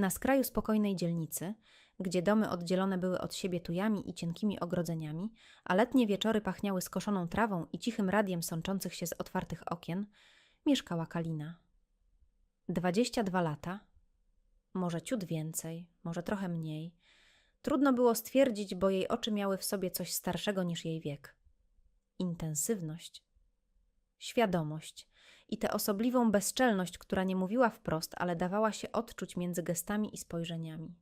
Na skraju spokojnej dzielnicy, gdzie domy oddzielone były od siebie tujami i cienkimi ogrodzeniami, a letnie wieczory pachniały skoszoną trawą i cichym radiem sączących się z otwartych okien, mieszkała Kalina. Dwadzieścia dwa lata, może ciut więcej, może trochę mniej. Trudno było stwierdzić, bo jej oczy miały w sobie coś starszego niż jej wiek. Intensywność, świadomość i tę osobliwą bezczelność, która nie mówiła wprost, ale dawała się odczuć między gestami i spojrzeniami.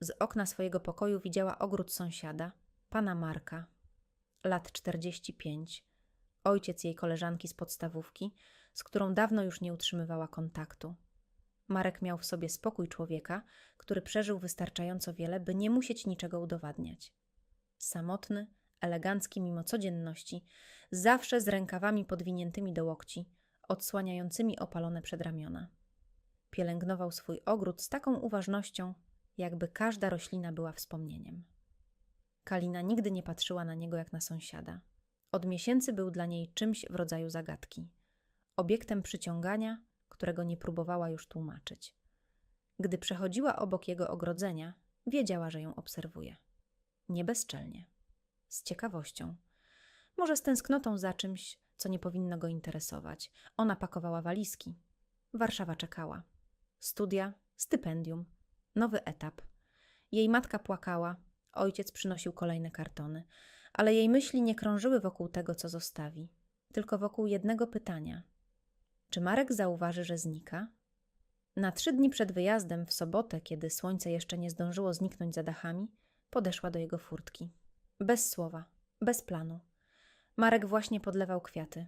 Z okna swojego pokoju widziała ogród sąsiada, pana Marka, lat 45, ojciec jej koleżanki z podstawówki, z którą dawno już nie utrzymywała kontaktu. Marek miał w sobie spokój człowieka, który przeżył wystarczająco wiele, by nie musieć niczego udowadniać. Samotny, elegancki mimo codzienności, zawsze z rękawami podwiniętymi do łokci, odsłaniającymi opalone przedramiona. Pielęgnował swój ogród z taką uważnością, jakby każda roślina była wspomnieniem. Kalina nigdy nie patrzyła na niego jak na sąsiada. Od miesięcy był dla niej czymś w rodzaju zagadki, obiektem przyciągania, którego nie próbowała już tłumaczyć. Gdy przechodziła obok jego ogrodzenia, wiedziała, że ją obserwuje. Nie bezczelnie, z ciekawością. Może z tęsknotą za czymś, co nie powinno go interesować. Ona pakowała walizki. Warszawa czekała. Studia, stypendium, nowy etap. Jej matka płakała, ojciec przynosił kolejne kartony, ale jej myśli nie krążyły wokół tego, co zostawi, tylko wokół jednego pytania: czy Marek zauważy, że znika? Na trzy dni przed wyjazdem, w sobotę, kiedy słońce jeszcze nie zdążyło zniknąć za dachami, podeszła do jego furtki. Bez słowa, bez planu. Marek właśnie podlewał kwiaty.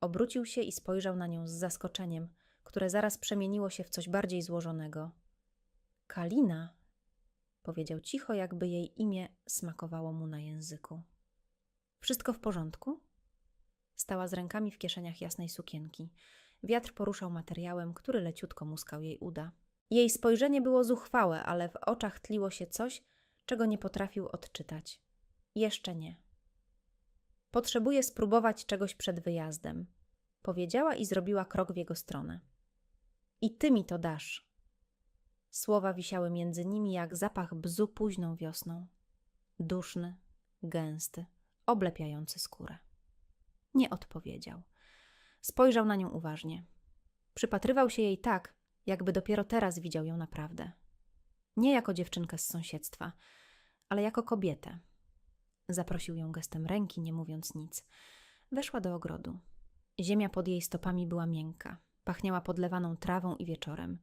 Obrócił się i spojrzał na nią z zaskoczeniem, które zaraz przemieniło się w coś bardziej złożonego. Kalina, powiedział cicho, jakby jej imię smakowało mu na języku. Wszystko w porządku? Stała z rękami w kieszeniach jasnej sukienki. Wiatr poruszał materiałem, który leciutko muskał jej uda. Jej spojrzenie było zuchwałe, ale w oczach tliło się coś, czego nie potrafił odczytać. Jeszcze nie. Potrzebuję spróbować czegoś przed wyjazdem, powiedziała i zrobiła krok w jego stronę. I ty mi to dasz. Słowa wisiały między nimi jak zapach bzu późną wiosną. Duszny, gęsty, oblepiający skórę. Nie odpowiedział. Spojrzał na nią uważnie. Przypatrywał się jej tak, jakby dopiero teraz widział ją naprawdę. Nie jako dziewczynkę z sąsiedztwa, ale jako kobietę. Zaprosił ją gestem ręki, nie mówiąc nic. Weszła do ogrodu. Ziemia pod jej stopami była miękka, pachniała podlewaną trawą i wieczorem.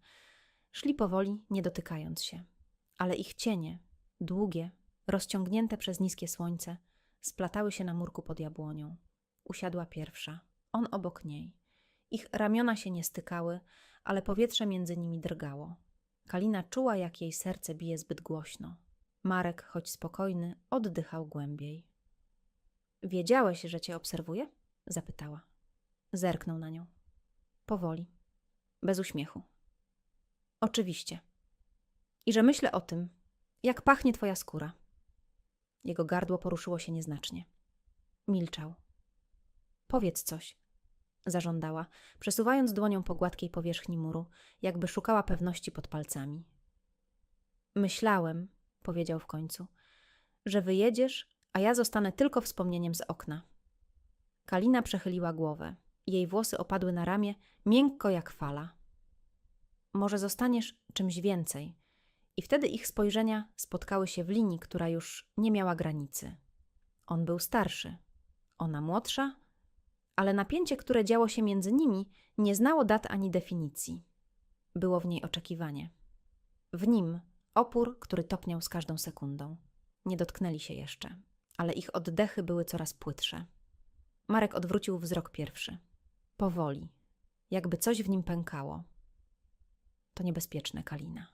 Szli powoli, nie dotykając się, ale ich cienie, długie, rozciągnięte przez niskie słońce, splatały się na murku pod jabłonią. Usiadła pierwsza, on obok niej. Ich ramiona się nie stykały, ale powietrze między nimi drgało. Kalina czuła, jak jej serce bije zbyt głośno. Marek, choć spokojny, oddychał głębiej. Wiedziałeś, że cię obserwuję? zapytała. Zerknął na nią. Powoli, bez uśmiechu. Oczywiście. I że myślę o tym, jak pachnie twoja skóra. Jego gardło poruszyło się nieznacznie. Milczał. Powiedz coś, zażądała, przesuwając dłonią po gładkiej powierzchni muru, jakby szukała pewności pod palcami. Myślałem, powiedział w końcu, że wyjedziesz, a ja zostanę tylko wspomnieniem z okna. Kalina przechyliła głowę. Jej włosy opadły na ramię, miękko jak fala. Może zostaniesz czymś więcej. I wtedy ich spojrzenia spotkały się w linii, która już nie miała granicy. On był starszy, ona młodsza, ale napięcie, które działo się między nimi, nie znało dat ani definicji. Było w niej oczekiwanie. W nim opór, który topniał z każdą sekundą. Nie dotknęli się jeszcze, ale ich oddechy były coraz płytsze. Marek odwrócił wzrok pierwszy. Powoli, jakby coś w nim pękało. To niebezpieczne, Kalina.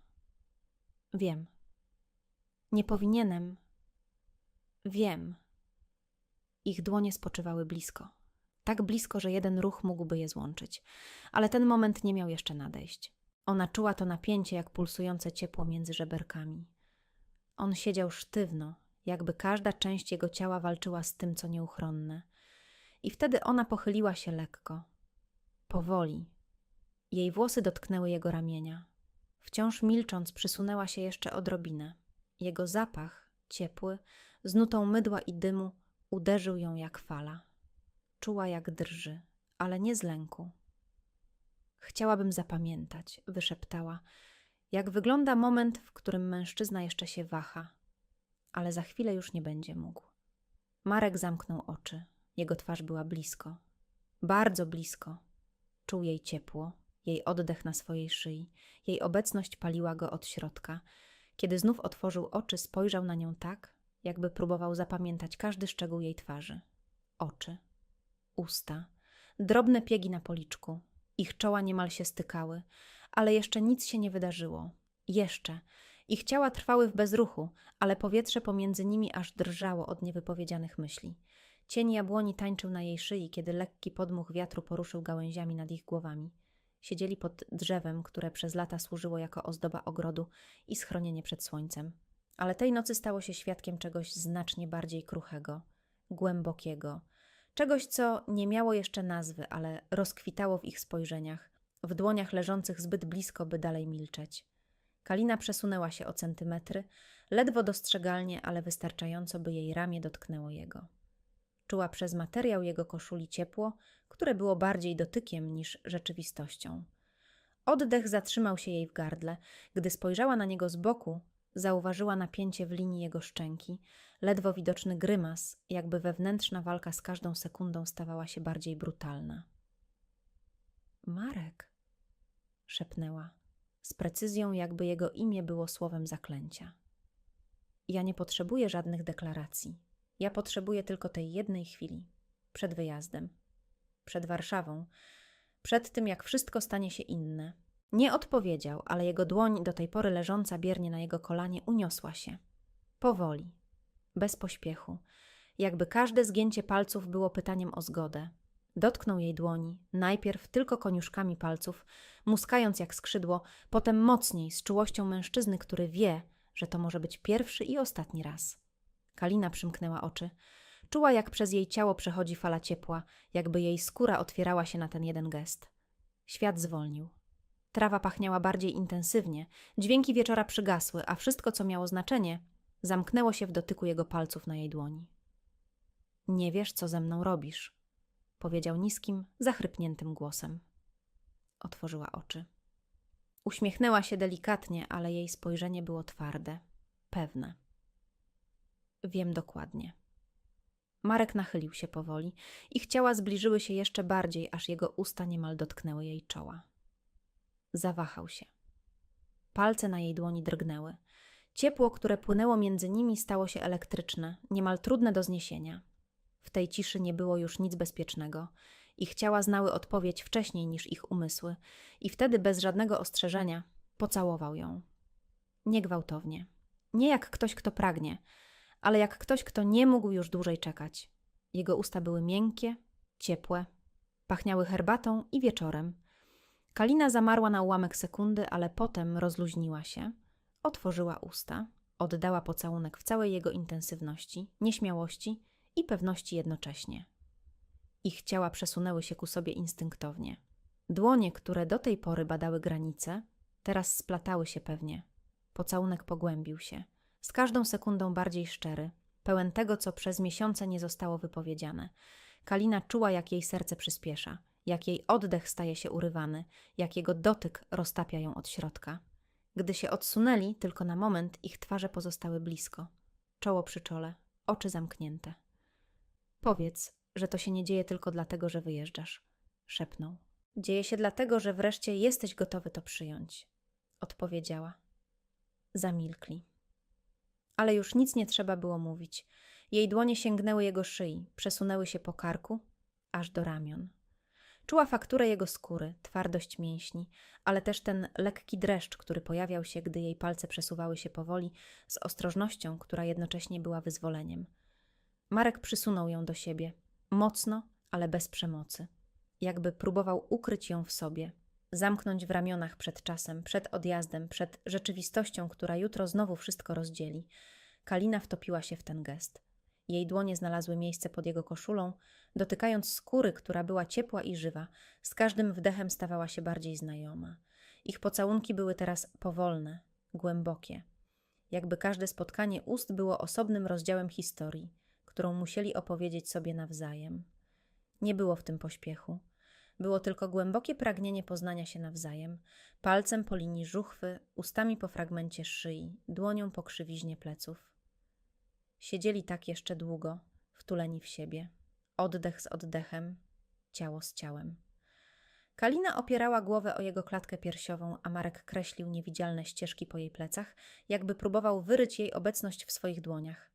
Wiem. Nie powinienem. Wiem. Ich dłonie spoczywały blisko tak blisko, że jeden ruch mógłby je złączyć. Ale ten moment nie miał jeszcze nadejść. Ona czuła to napięcie, jak pulsujące ciepło między żeberkami. On siedział sztywno, jakby każda część jego ciała walczyła z tym, co nieuchronne. I wtedy ona pochyliła się lekko, powoli. Jej włosy dotknęły jego ramienia. Wciąż milcząc, przysunęła się jeszcze odrobinę. Jego zapach, ciepły, z nutą mydła i dymu, uderzył ją jak fala. Czuła jak drży, ale nie z lęku. Chciałabym zapamiętać, wyszeptała, jak wygląda moment, w którym mężczyzna jeszcze się waha, ale za chwilę już nie będzie mógł. Marek zamknął oczy. Jego twarz była blisko, bardzo blisko. Czuł jej ciepło, jej oddech na swojej szyi, jej obecność paliła go od środka. Kiedy znów otworzył oczy, spojrzał na nią tak, jakby próbował zapamiętać każdy szczegół jej twarzy. Oczy, usta, drobne piegi na policzku. Ich czoła niemal się stykały, ale jeszcze nic się nie wydarzyło. Jeszcze. Ich ciała trwały w bezruchu, ale powietrze pomiędzy nimi aż drżało od niewypowiedzianych myśli. Cień jabłoni tańczył na jej szyi, kiedy lekki podmuch wiatru poruszył gałęziami nad ich głowami. Siedzieli pod drzewem, które przez lata służyło jako ozdoba ogrodu i schronienie przed słońcem. Ale tej nocy stało się świadkiem czegoś znacznie bardziej kruchego, głębokiego, czegoś, co nie miało jeszcze nazwy, ale rozkwitało w ich spojrzeniach, w dłoniach leżących zbyt blisko, by dalej milczeć. Kalina przesunęła się o centymetry, ledwo dostrzegalnie, ale wystarczająco, by jej ramię dotknęło jego. Czuła przez materiał jego koszuli ciepło, które było bardziej dotykiem niż rzeczywistością. Oddech zatrzymał się jej w gardle. Gdy spojrzała na niego z boku, zauważyła napięcie w linii jego szczęki, ledwo widoczny grymas, jakby wewnętrzna walka z każdą sekundą stawała się bardziej brutalna. Marek, szepnęła, z precyzją, jakby jego imię było słowem zaklęcia. Ja nie potrzebuję żadnych deklaracji. Ja potrzebuję tylko tej jednej chwili przed wyjazdem, przed Warszawą, przed tym, jak wszystko stanie się inne. Nie odpowiedział, ale jego dłoń, do tej pory leżąca biernie na jego kolanie, uniosła się. Powoli, bez pośpiechu, jakby każde zgięcie palców było pytaniem o zgodę. Dotknął jej dłoni, najpierw tylko koniuszkami palców, muskając jak skrzydło, potem mocniej, z czułością mężczyzny, który wie, że to może być pierwszy i ostatni raz. Kalina przymknęła oczy. Czuła, jak przez jej ciało przechodzi fala ciepła, jakby jej skóra otwierała się na ten jeden gest. Świat zwolnił. Trawa pachniała bardziej intensywnie, dźwięki wieczora przygasły, a wszystko, co miało znaczenie, zamknęło się w dotyku jego palców na jej dłoni. Nie wiesz, co ze mną robisz, powiedział niskim, zachrypniętym głosem. Otworzyła oczy. Uśmiechnęła się delikatnie, ale jej spojrzenie było twarde, pewne. Wiem dokładnie. Marek nachylił się powoli. Ich ciała zbliżyły się jeszcze bardziej, aż jego usta niemal dotknęły jej czoła. Zawahał się. Palce na jej dłoni drgnęły. Ciepło, które płynęło między nimi, stało się elektryczne, niemal trudne do zniesienia. W tej ciszy nie było już nic bezpiecznego. Ich ciała znały odpowiedź wcześniej niż ich umysły, i wtedy bez żadnego ostrzeżenia pocałował ją. Niegwałtownie. Nie jak ktoś, kto pragnie, ale jak ktoś, kto nie mógł już dłużej czekać. Jego usta były miękkie, ciepłe, pachniały herbatą i wieczorem. Kalina zamarła na ułamek sekundy, ale potem rozluźniła się, otworzyła usta, oddała pocałunek w całej jego intensywności, nieśmiałości i pewności jednocześnie. Ich ciała przesunęły się ku sobie instynktownie. Dłonie, które do tej pory badały granice, teraz splatały się pewnie. Pocałunek pogłębił się – z każdą sekundą bardziej szczery, pełen tego, co przez miesiące nie zostało wypowiedziane. Kalina czuła, jak jej serce przyspiesza, jak jej oddech staje się urywany, jak jego dotyk roztapia ją od środka. Gdy się odsunęli, tylko na moment, ich twarze pozostały blisko. Czoło przy czole, oczy zamknięte. Powiedz, że to się nie dzieje tylko dlatego, że wyjeżdżasz, szepnął. Dzieje się dlatego, że wreszcie jesteś gotowy to przyjąć, odpowiedziała. Zamilkli ale już nic nie trzeba było mówić. Jej dłonie sięgnęły jego szyi, przesunęły się po karku, aż do ramion. Czuła fakturę jego skóry, twardość mięśni, ale też ten lekki dreszcz, który pojawiał się, gdy jej palce przesuwały się powoli, z ostrożnością, która jednocześnie była wyzwoleniem. Marek przysunął ją do siebie, mocno, ale bez przemocy. Jakby próbował ukryć ją w sobie, zamknąć w ramionach przed czasem, przed odjazdem, przed rzeczywistością, która jutro znowu wszystko rozdzieli. Kalina wtopiła się w ten gest. Jej dłonie znalazły miejsce pod jego koszulą, dotykając skóry, która była ciepła i żywa, z każdym wdechem stawała się bardziej znajoma. Ich pocałunki były teraz powolne, głębokie. Jakby każde spotkanie ust było osobnym rozdziałem historii, którą musieli opowiedzieć sobie nawzajem. Nie było w tym pośpiechu. Było tylko głębokie pragnienie poznania się nawzajem, palcem po linii żuchwy, ustami po fragmencie szyi, dłonią po krzywiźnie pleców. Siedzieli tak jeszcze długo, wtuleni w siebie, oddech z oddechem, ciało z ciałem. Kalina opierała głowę o jego klatkę piersiową, a Marek kreślił niewidzialne ścieżki po jej plecach, jakby próbował wyryć jej obecność w swoich dłoniach.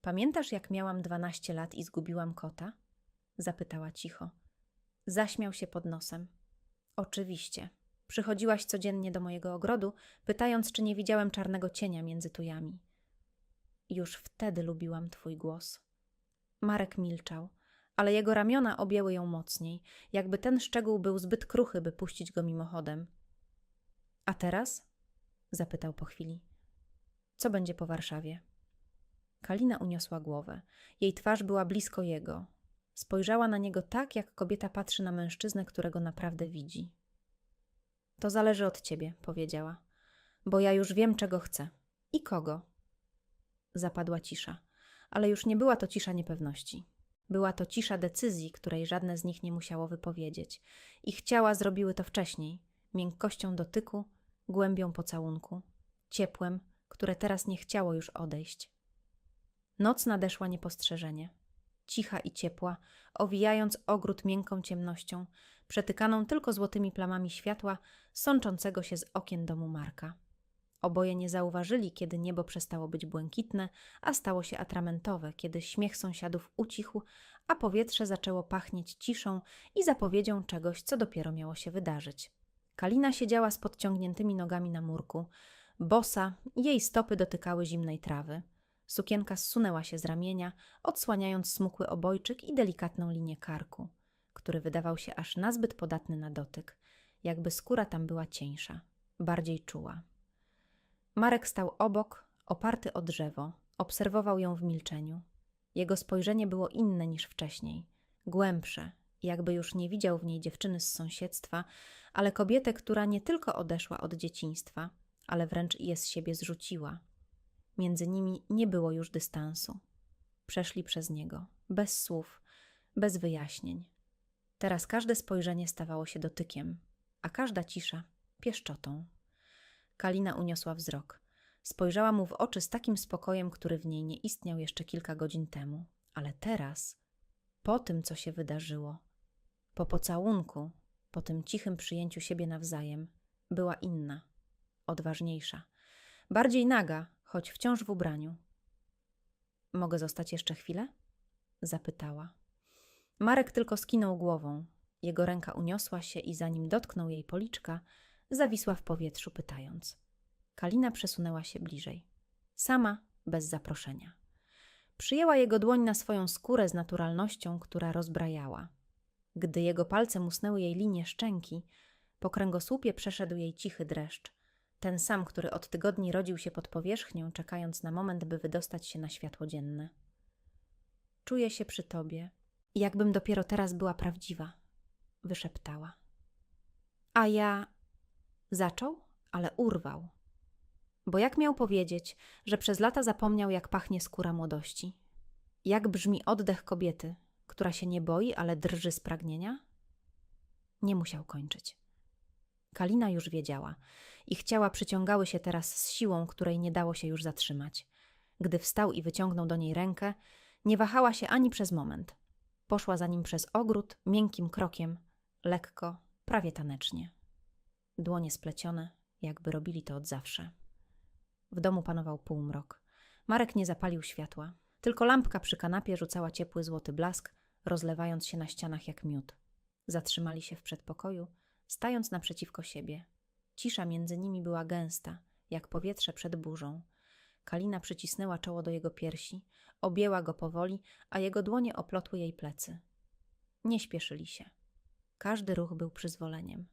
Pamiętasz, jak miałam dwanaście lat i zgubiłam kota? Zapytała cicho. Zaśmiał się pod nosem. Oczywiście. Przychodziłaś codziennie do mojego ogrodu, pytając, czy nie widziałem czarnego cienia między tujami. Już wtedy lubiłam twój głos. Marek milczał, ale jego ramiona objęły ją mocniej, jakby ten szczegół był zbyt kruchy, by puścić go mimochodem. A teraz? zapytał po chwili. Co będzie po Warszawie? Kalina uniosła głowę. Jej twarz była blisko jego. Spojrzała na niego tak, jak kobieta patrzy na mężczyznę, którego naprawdę widzi. To zależy od ciebie, powiedziała, bo ja już wiem, czego chcę. I kogo? Zapadła cisza, ale już nie była to cisza niepewności. Była to cisza decyzji, której żadne z nich nie musiało wypowiedzieć. Ich ciała zrobiły to wcześniej, miękkością dotyku, głębią pocałunku, ciepłem, które teraz nie chciało już odejść. Noc nadeszła niepostrzeżenie, cicha i ciepła, owijając ogród miękką ciemnością, przetykaną tylko złotymi plamami światła sączącego się z okien domu Marka. Oboje nie zauważyli, kiedy niebo przestało być błękitne, a stało się atramentowe, kiedy śmiech sąsiadów ucichł, a powietrze zaczęło pachnieć ciszą i zapowiedzią czegoś, co dopiero miało się wydarzyć. Kalina siedziała z podciągniętymi nogami na murku. Bosa, jej stopy dotykały zimnej trawy. Sukienka zsunęła się z ramienia, odsłaniając smukły obojczyk i delikatną linię karku, który wydawał się aż nazbyt podatny na dotyk, jakby skóra tam była cieńsza, bardziej czuła. Marek stał obok, oparty o drzewo, obserwował ją w milczeniu. Jego spojrzenie było inne niż wcześniej, głębsze, jakby już nie widział w niej dziewczyny z sąsiedztwa, ale kobietę, która nie tylko odeszła od dzieciństwa, ale wręcz je z siebie zrzuciła. Między nimi nie było już dystansu. Przeszli przez niego, bez słów, bez wyjaśnień. Teraz każde spojrzenie stawało się dotykiem, a każda cisza pieszczotą. Kalina uniosła wzrok. Spojrzała mu w oczy z takim spokojem, który w niej nie istniał jeszcze kilka godzin temu. Ale teraz, po tym, co się wydarzyło, po pocałunku, po tym cichym przyjęciu siebie nawzajem, była inna, odważniejsza, bardziej naga, choć wciąż w ubraniu. Mogę zostać jeszcze chwilę? zapytała. Marek tylko skinął głową. Jego ręka uniosła się i zanim dotknął jej policzka, zawisła w powietrzu, pytając. Kalina przesunęła się bliżej. Sama, bez zaproszenia. Przyjęła jego dłoń na swoją skórę z naturalnością, która rozbrajała. Gdy jego palce musnęły jej linię szczęki, po kręgosłupie przeszedł jej cichy dreszcz. Ten sam, który od tygodni rodził się pod powierzchnią, czekając na moment, by wydostać się na światło dzienne. Czuję się przy tobie, jakbym dopiero teraz była prawdziwa, wyszeptała. A ja Zaczął, ale urwał. Bo jak miał powiedzieć, że przez lata zapomniał, jak pachnie skóra młodości? Jak brzmi oddech kobiety, która się nie boi, ale drży z pragnienia? Nie musiał kończyć. Kalina już wiedziała. Ich ciała przyciągały się teraz z siłą, której nie dało się już zatrzymać. Gdy wstał i wyciągnął do niej rękę, nie wahała się ani przez moment. Poszła za nim przez ogród, miękkim krokiem, lekko, prawie tanecznie dłonie splecione, jakby robili to od zawsze. W domu panował półmrok. Marek nie zapalił światła. Tylko lampka przy kanapie rzucała ciepły złoty blask, rozlewając się na ścianach jak miód. Zatrzymali się w przedpokoju, stając naprzeciwko siebie. Cisza między nimi była gęsta, jak powietrze przed burzą. Kalina przycisnęła czoło do jego piersi, objęła go powoli, a jego dłonie oplotły jej plecy. Nie śpieszyli się. Każdy ruch był przyzwoleniem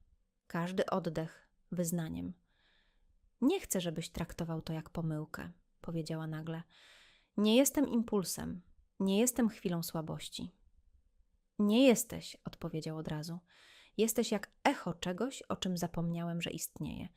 każdy oddech wyznaniem. Nie chcę, żebyś traktował to jak pomyłkę, powiedziała nagle. Nie jestem impulsem, nie jestem chwilą słabości. Nie jesteś, odpowiedział od razu. Jesteś jak echo czegoś, o czym zapomniałem, że istnieje.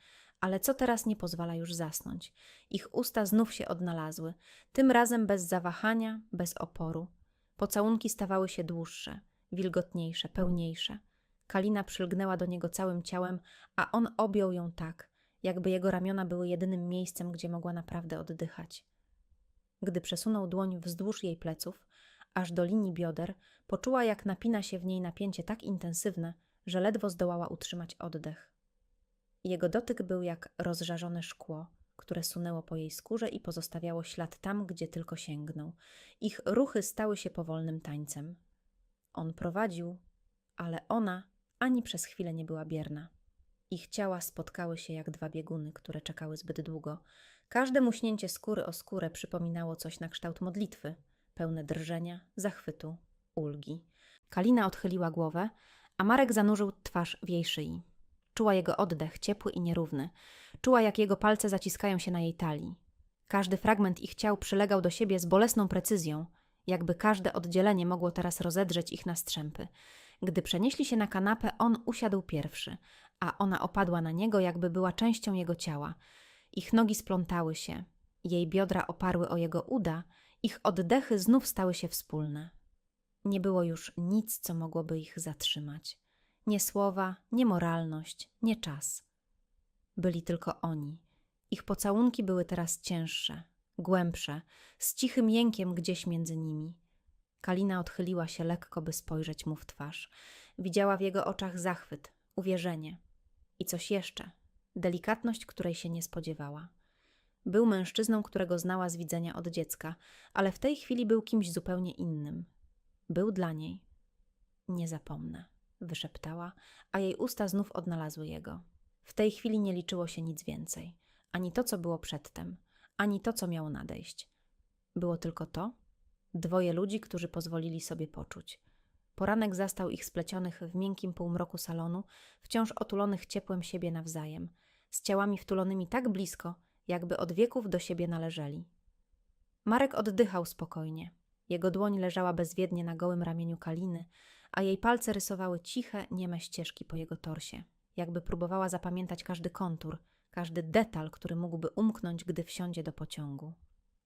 Ale co teraz nie pozwala już zasnąć? Ich usta znów się odnalazły, tym razem bez zawahania, bez oporu. Pocałunki stawały się dłuższe, wilgotniejsze, pełniejsze. Kalina przylgnęła do niego całym ciałem, a on objął ją tak, jakby jego ramiona były jedynym miejscem, gdzie mogła naprawdę oddychać. Gdy przesunął dłoń wzdłuż jej pleców, aż do linii bioder, poczuła, jak napina się w niej napięcie tak intensywne, że ledwo zdołała utrzymać oddech. Jego dotyk był jak rozżarzone szkło, które sunęło po jej skórze i pozostawiało ślad tam, gdzie tylko sięgnął. Ich ruchy stały się powolnym tańcem. On prowadził, ale ona ani przez chwilę nie była bierna. Ich ciała spotkały się jak dwa bieguny, które czekały zbyt długo. Każde muśnięcie skóry o skórę przypominało coś na kształt modlitwy, pełne drżenia, zachwytu, ulgi. Kalina odchyliła głowę, a Marek zanurzył twarz w jej szyi. Czuła jego oddech, ciepły i nierówny. Czuła, jak jego palce zaciskają się na jej talii. Każdy fragment ich ciał przylegał do siebie z bolesną precyzją, jakby każde oddzielenie mogło teraz rozedrzeć ich na strzępy. Gdy przenieśli się na kanapę, on usiadł pierwszy, a ona opadła na niego, jakby była częścią jego ciała. Ich nogi splątały się, jej biodra oparły o jego uda, ich oddechy znów stały się wspólne. Nie było już nic, co mogłoby ich zatrzymać. Nie słowa, nie moralność, nie czas. Byli tylko oni. Ich pocałunki były teraz cięższe, głębsze, z cichym jękiem gdzieś między nimi. Kalina odchyliła się lekko, by spojrzeć mu w twarz. Widziała w jego oczach zachwyt, uwierzenie i coś jeszcze delikatność, której się nie spodziewała. Był mężczyzną, którego znała z widzenia od dziecka, ale w tej chwili był kimś zupełnie innym. Był dla niej. Nie zapomnę, wyszeptała, a jej usta znów odnalazły jego. W tej chwili nie liczyło się nic więcej, ani to, co było przedtem, ani to, co miało nadejść. Było tylko to, dwoje ludzi, którzy pozwolili sobie poczuć. Poranek zastał ich splecionych w miękkim półmroku salonu, wciąż otulonych ciepłem siebie nawzajem, z ciałami wtulonymi tak blisko, jakby od wieków do siebie należeli. Marek oddychał spokojnie. Jego dłoń leżała bezwiednie na gołym ramieniu Kaliny, a jej palce rysowały ciche, nieme ścieżki po jego torsie, jakby próbowała zapamiętać każdy kontur, każdy detal, który mógłby umknąć, gdy wsiądzie do pociągu.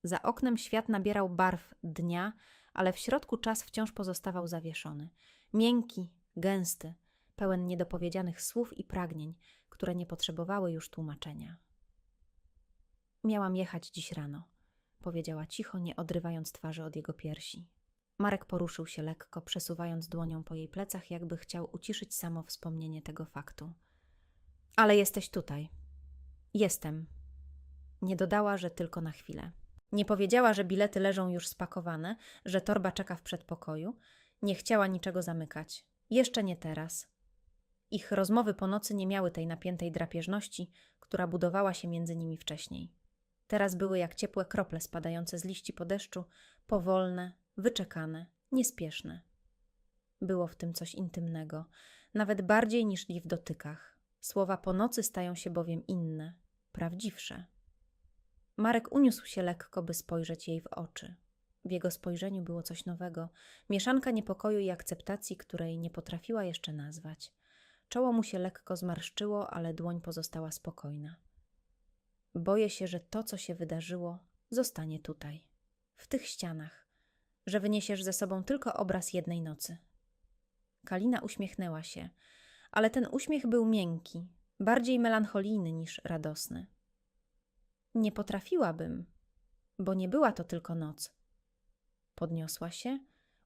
Za oknem świat nabierał barw dnia, ale w środku czas wciąż pozostawał zawieszony. Miękki, gęsty, pełen niedopowiedzianych słów i pragnień, które nie potrzebowały już tłumaczenia. Miałam jechać dziś rano, powiedziała cicho, nie odrywając twarzy od jego piersi. Marek poruszył się lekko, przesuwając dłonią po jej plecach, jakby chciał uciszyć samo wspomnienie tego faktu. Ale jesteś tutaj. Jestem. Nie dodała, że tylko na chwilę. Nie powiedziała, że bilety leżą już spakowane, że torba czeka w przedpokoju. Nie chciała niczego zamykać. Jeszcze nie teraz. Ich rozmowy po nocy nie miały tej napiętej drapieżności, która budowała się między nimi wcześniej. Teraz były jak ciepłe krople spadające z liści po deszczu, powolne, wyczekane, niespieszne. Było w tym coś intymnego, nawet bardziej niż w dotykach. Słowa po nocy stają się bowiem inne, prawdziwsze. Marek uniósł się lekko, by spojrzeć jej w oczy. W jego spojrzeniu było coś nowego, mieszanka niepokoju i akceptacji, której nie potrafiła jeszcze nazwać. Czoło mu się lekko zmarszczyło, ale dłoń pozostała spokojna. Boję się, że to, co się wydarzyło, zostanie tutaj, w tych ścianach, że wyniesiesz ze sobą tylko obraz jednej nocy. Kalina uśmiechnęła się, ale ten uśmiech był miękki, bardziej melancholijny niż radosny. Nie potrafiłabym, bo nie była to tylko noc. Podniosła się,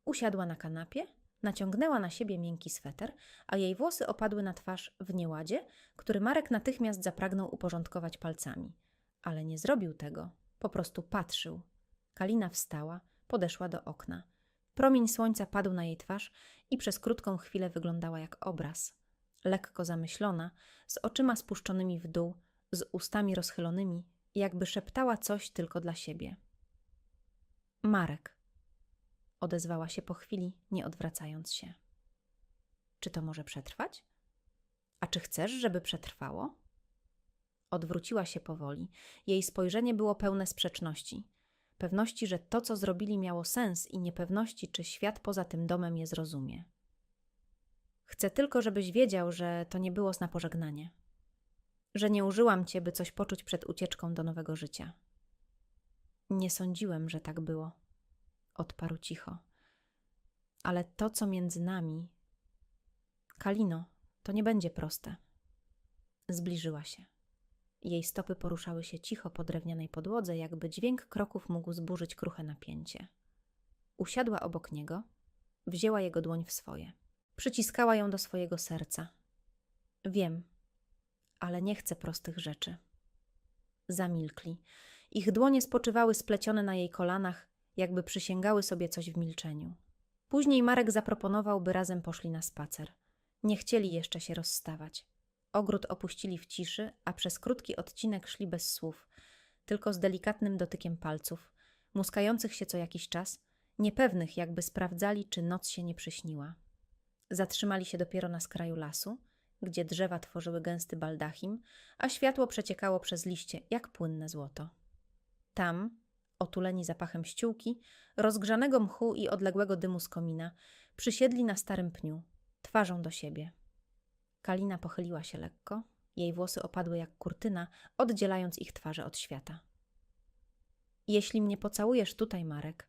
usiadła na kanapie, naciągnęła na siebie miękki sweter, a jej włosy opadły na twarz w nieładzie, który Marek natychmiast zapragnął uporządkować palcami. Ale nie zrobił tego, po prostu patrzył. Kalina wstała, podeszła do okna. Promień słońca padł na jej twarz i przez krótką chwilę wyglądała jak obraz. Lekko zamyślona, z oczyma spuszczonymi w dół, z ustami rozchylonymi, jakby szeptała coś tylko dla siebie. Marek, odezwała się po chwili, nie odwracając się. Czy to może przetrwać? A czy chcesz, żeby przetrwało? Odwróciła się powoli. Jej spojrzenie było pełne sprzeczności. Pewności, że to, co zrobili, miało sens, i niepewności, czy świat poza tym domem je zrozumie. Chcę tylko, żebyś wiedział, że to nie było na pożegnanie. Że nie użyłam cię, by coś poczuć przed ucieczką do nowego życia. Nie sądziłem, że tak było, odparł cicho. Ale to, co między nami. Kalino, to nie będzie proste. Zbliżyła się. Jej stopy poruszały się cicho po drewnianej podłodze, jakby dźwięk kroków mógł zburzyć kruche napięcie. Usiadła obok niego, wzięła jego dłoń w swoje. Przyciskała ją do swojego serca. Wiem, ale nie chcę prostych rzeczy. Zamilkli. Ich dłonie spoczywały splecione na jej kolanach, jakby przysięgały sobie coś w milczeniu. Później Marek zaproponował, by razem poszli na spacer. Nie chcieli jeszcze się rozstawać. Ogród opuścili w ciszy, a przez krótki odcinek szli bez słów, tylko z delikatnym dotykiem palców, muskających się co jakiś czas, niepewnych, jakby sprawdzali, czy noc się nie przyśniła. Zatrzymali się dopiero na skraju lasu, gdzie drzewa tworzyły gęsty baldachim, a światło przeciekało przez liście jak płynne złoto. Tam, otuleni zapachem ściółki, rozgrzanego mchu i odległego dymu z komina, przysiedli na starym pniu, twarzą do siebie. Kalina pochyliła się lekko, jej włosy opadły jak kurtyna, oddzielając ich twarze od świata. Jeśli mnie pocałujesz tutaj, Marek,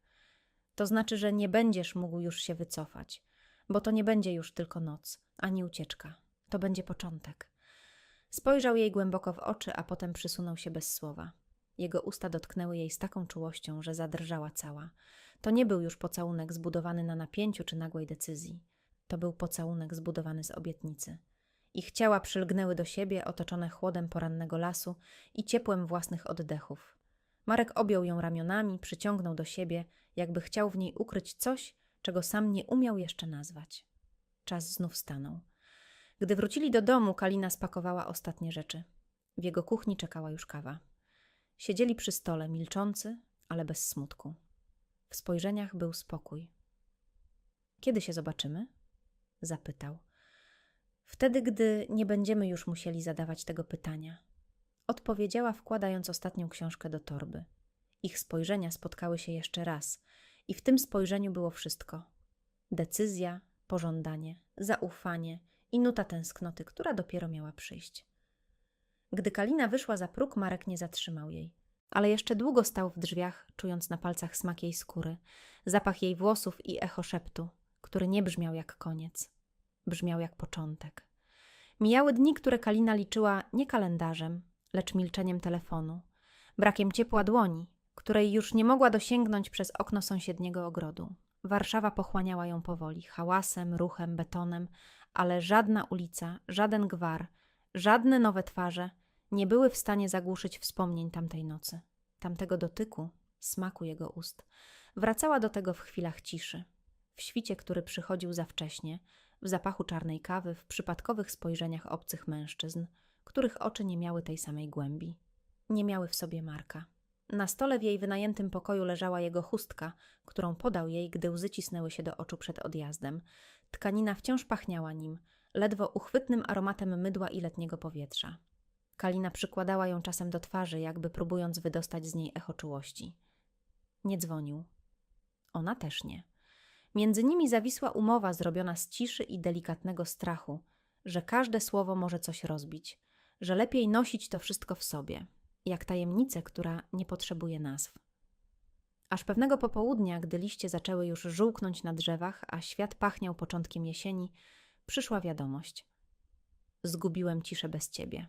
to znaczy, że nie będziesz mógł już się wycofać, bo to nie będzie już tylko noc, ani ucieczka. To będzie początek. Spojrzał jej głęboko w oczy, a potem przysunął się bez słowa. Jego usta dotknęły jej z taką czułością, że zadrżała cała. To nie był już pocałunek zbudowany na napięciu czy nagłej decyzji. To był pocałunek zbudowany z obietnicy. Ich ciała przylgnęły do siebie, otoczone chłodem porannego lasu i ciepłem własnych oddechów. Marek objął ją ramionami, przyciągnął do siebie, jakby chciał w niej ukryć coś, czego sam nie umiał jeszcze nazwać. Czas znów stanął. Gdy wrócili do domu, Kalina spakowała ostatnie rzeczy. W jego kuchni czekała już kawa. Siedzieli przy stole, milczący, ale bez smutku. W spojrzeniach był spokój. Kiedy się zobaczymy? zapytał. Wtedy, gdy nie będziemy już musieli zadawać tego pytania. Odpowiedziała, wkładając ostatnią książkę do torby. Ich spojrzenia spotkały się jeszcze raz, i w tym spojrzeniu było wszystko: decyzja, pożądanie, zaufanie i nuta tęsknoty, która dopiero miała przyjść. Gdy Kalina wyszła za próg, Marek nie zatrzymał jej. Ale jeszcze długo stał w drzwiach, czując na palcach smak jej skóry, zapach jej włosów i echo szeptu, który nie brzmiał jak koniec, brzmiał jak początek. Mijały dni, które Kalina liczyła nie kalendarzem, lecz milczeniem telefonu, brakiem ciepła dłoni, której już nie mogła dosięgnąć przez okno sąsiedniego ogrodu. Warszawa pochłaniała ją powoli, hałasem, ruchem, betonem, ale żadna ulica, żaden gwar, żadne nowe twarze nie były w stanie zagłuszyć wspomnień tamtej nocy, tamtego dotyku, smaku jego ust. Wracała do tego w chwilach ciszy, w świcie, który przychodził za wcześnie, w zapachu czarnej kawy, w przypadkowych spojrzeniach obcych mężczyzn, których oczy nie miały tej samej głębi. Nie miały w sobie Marka. Na stole w jej wynajętym pokoju leżała jego chustka, którą podał jej, gdy łzy cisnęły się do oczu przed odjazdem. Tkanina wciąż pachniała nim, ledwo uchwytnym aromatem mydła i letniego powietrza. Kalina przykładała ją czasem do twarzy, jakby próbując wydostać z niej echo czułości. Nie dzwonił. Ona też nie. Między nimi zawisła umowa zrobiona z ciszy i delikatnego strachu, że każde słowo może coś rozbić, że lepiej nosić to wszystko w sobie, jak tajemnicę, która nie potrzebuje nazw. Aż pewnego popołudnia, gdy liście zaczęły już żółknąć na drzewach, a świat pachniał początkiem jesieni, przyszła wiadomość. Zgubiłem ciszę bez ciebie.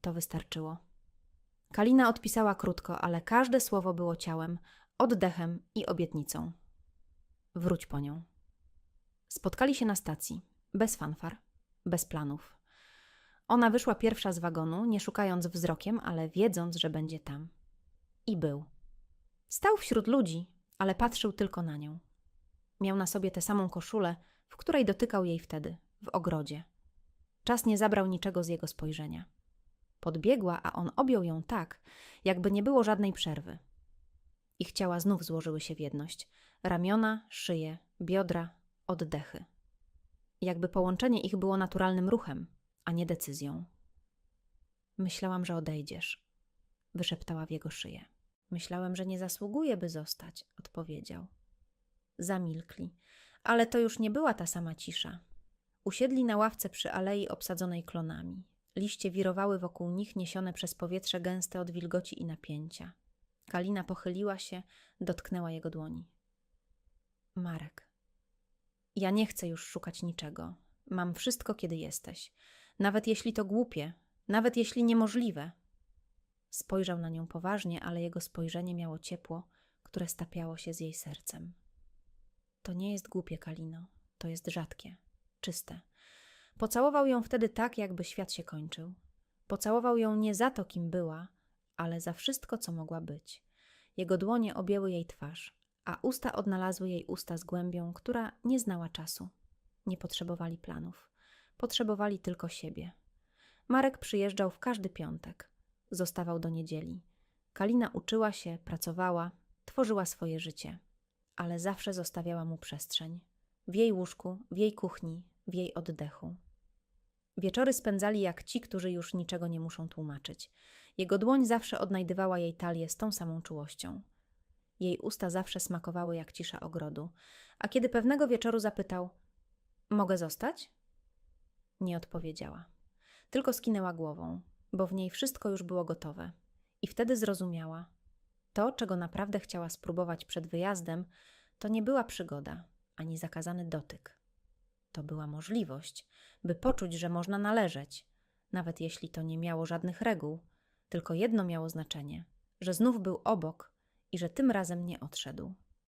To wystarczyło. Kalina odpisała krótko, ale każde słowo było ciałem, oddechem i obietnicą. Wróć po nią. Spotkali się na stacji, bez fanfar, bez planów. Ona wyszła pierwsza z wagonu, nie szukając wzrokiem, ale wiedząc, że będzie tam. I był. Stał wśród ludzi, ale patrzył tylko na nią. Miał na sobie tę samą koszulę, w której dotykał jej wtedy, w ogrodzie. Czas nie zabrał niczego z jego spojrzenia. Podbiegła, a on objął ją tak, jakby nie było żadnej przerwy. Ich ciała znów złożyły się w jedność. Ramiona, szyje, biodra, oddechy. Jakby połączenie ich było naturalnym ruchem, a nie decyzją. Myślałam, że odejdziesz, wyszeptała w jego szyję. Myślałem, że nie zasługuje, by zostać, odpowiedział. Zamilkli, ale to już nie była ta sama cisza. Usiedli na ławce przy alei obsadzonej klonami. Liście wirowały wokół nich, niesione przez powietrze gęste od wilgoci i napięcia. Kalina pochyliła się, dotknęła jego dłoni. Marek. Ja nie chcę już szukać niczego. Mam wszystko, kiedy jesteś. Nawet jeśli to głupie, nawet jeśli niemożliwe. Spojrzał na nią poważnie, ale jego spojrzenie miało ciepło, które stapiało się z jej sercem. To nie jest głupie, Kalino. To jest rzadkie, czyste. Pocałował ją wtedy tak, jakby świat się kończył. Pocałował ją nie za to, kim była, ale za wszystko, co mogła być. Jego dłonie objęły jej twarz, a usta odnalazły jej usta z głębią, która nie znała czasu. Nie potrzebowali planów. Potrzebowali tylko siebie. Marek przyjeżdżał w każdy piątek. Zostawał do niedzieli. Kalina uczyła się, pracowała, tworzyła swoje życie, ale zawsze zostawiała mu przestrzeń. W jej łóżku, w jej kuchni, w jej oddechu. Wieczory spędzali jak ci, którzy już niczego nie muszą tłumaczyć. Jego dłoń zawsze odnajdywała jej talię z tą samą czułością. Jej usta zawsze smakowały jak cisza ogrodu, a kiedy pewnego wieczoru zapytał: Mogę zostać? Nie odpowiedziała. Tylko skinęła głową, bo w niej wszystko już było gotowe. I wtedy zrozumiała: to, czego naprawdę chciała spróbować przed wyjazdem, to nie była przygoda ani zakazany dotyk. To była możliwość, by poczuć, że można należeć, nawet jeśli to nie miało żadnych reguł, tylko jedno miało znaczenie: że znów był obok i że tym razem nie odszedł.